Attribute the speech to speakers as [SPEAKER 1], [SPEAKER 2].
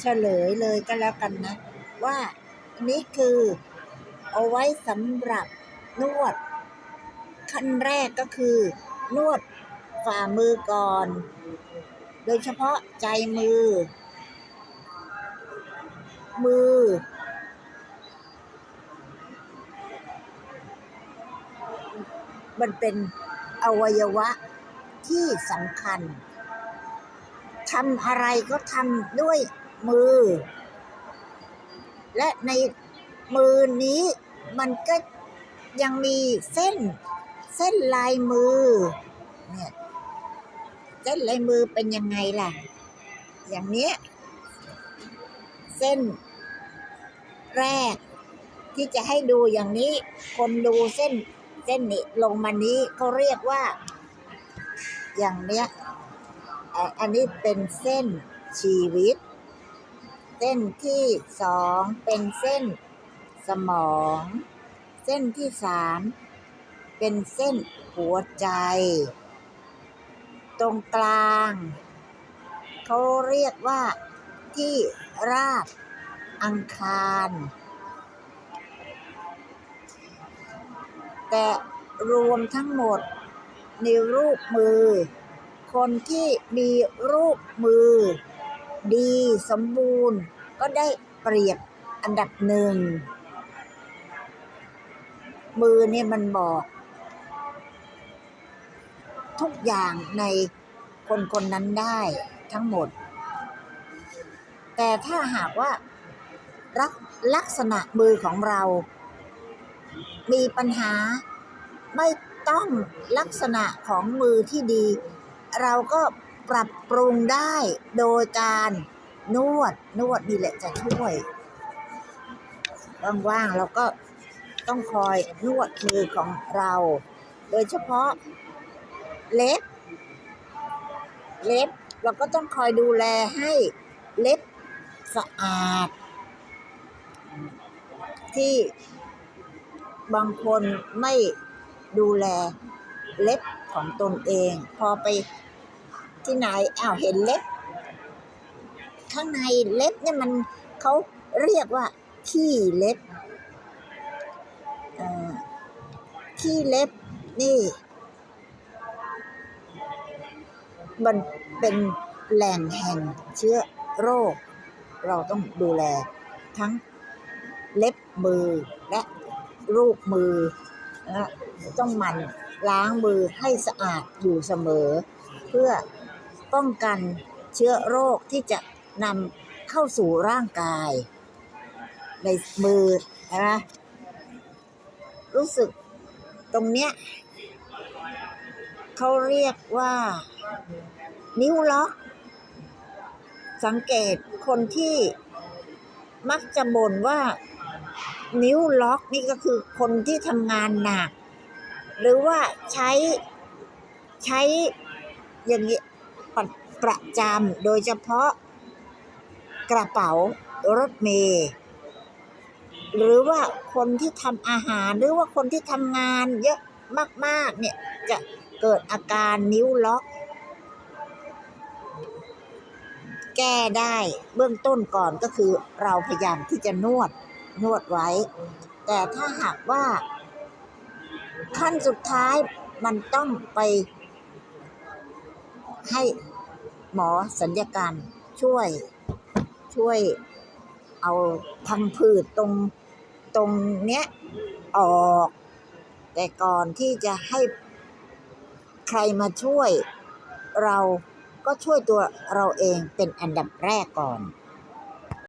[SPEAKER 1] เฉลยเลยก็แล้วกันนะ ว่าอันนี้คือเอาไว้สำหรับนวด ขั้นแรกก็คือ นวดฝ่ามือก่อน โดยเฉพาะใจมือ มือ มันเป็นอวัยวะที่สำคัญทำอะไรก็ทำด้วย มือ และในมือนี้มันก็ยังมีเส้น เส้นลายมือ เนี่ยเส้นลายมือเป็นยังไงล่ะ อย่างเนี้ย เส้นแรก ที่จะให้ดูอย่างนี้ คนดูเส้น เส้นนี้ลงมานี้เขาเรียกว่า อย่างเนี้ยอันนี้เป็นเส้นชีวิต เส้นที่สองเป็นเส้นสมอง เส้นที่สามเป็นเส้นหัวใจ ตรงกลาง เขาเรียกว่าที่ราบอังคาร แต่รวมทั้งหมดในรูปมือ คนที่มีรูปมือ ดีสมบูรณ์ ก็ได้เปรียบอันดับหนึ่ง มือเนี่ยมันบอก ทุกอย่างในคนคนนั้นได้ทั้งหมด แต่ถ้าหากว่าลักลักษณะมือของเรา มีปัญหาไม่ต้องลักษณะของมือที่ดี เราก็ปรับปรุงได้โดยการ นวด นวดนี่แหละจะช่วยว่างๆเราก็ต้องคอยนวดมือของเรา โดยเฉพาะเล็บ เล็บเราก็ต้องคอยดูแลให้เล็บสะอาด ที่บางคนไม่ดูแลเล็บของตนเอง พอไปที่ไหนอ้าวเห็นเล็บ ข้างในเล็บเนี่ยมันเขาเรียกว่าขี้เล็บเอ่อขี้เล็บนี่ มันเป็นแหล่งแห่งเชื้อโรค เราต้องดูแลทั้งเล็บมือและรูปมือนะต้องมันล้างมือให้สะอาดอยู่เสมอ เพื่อป้องกันเชื้อโรคที่จะ นำเข้าสู่ร่างกาย ในมือนะรู้สึกตรงเนี้ยเขาเรียกว่า นิ้วล็อก สังเกตคนที่มักจะบ่นว่า นิ้วล็อกนี่ก็คือคนที่ทำงานหนัก หรือว่าใช้ใช้อย่างนี้ประประจำโดยเฉพาะ กระเป๋ารถเมล์หรือว่าคนที่ทำอาหารหรือว่าคนที่ทำงานเยอะมากๆเนี่ยจะเกิดอาการนิ้วล็อก แก้ได้เบื้องต้นก่อนก็คือเราพยายามที่จะนวดนวดไว้ แต่ถ้าหากว่า ขั้นสุดท้ายมันต้องไปให้หมอสัญญกรรช่วย ช่วยเอาพังผืดตรงตรงเนี้ยออก แต่ก่อนที่จะให้ใครมาช่วย เราก็ช่วยตัวเราเองเป็นอันดับแรกก่อน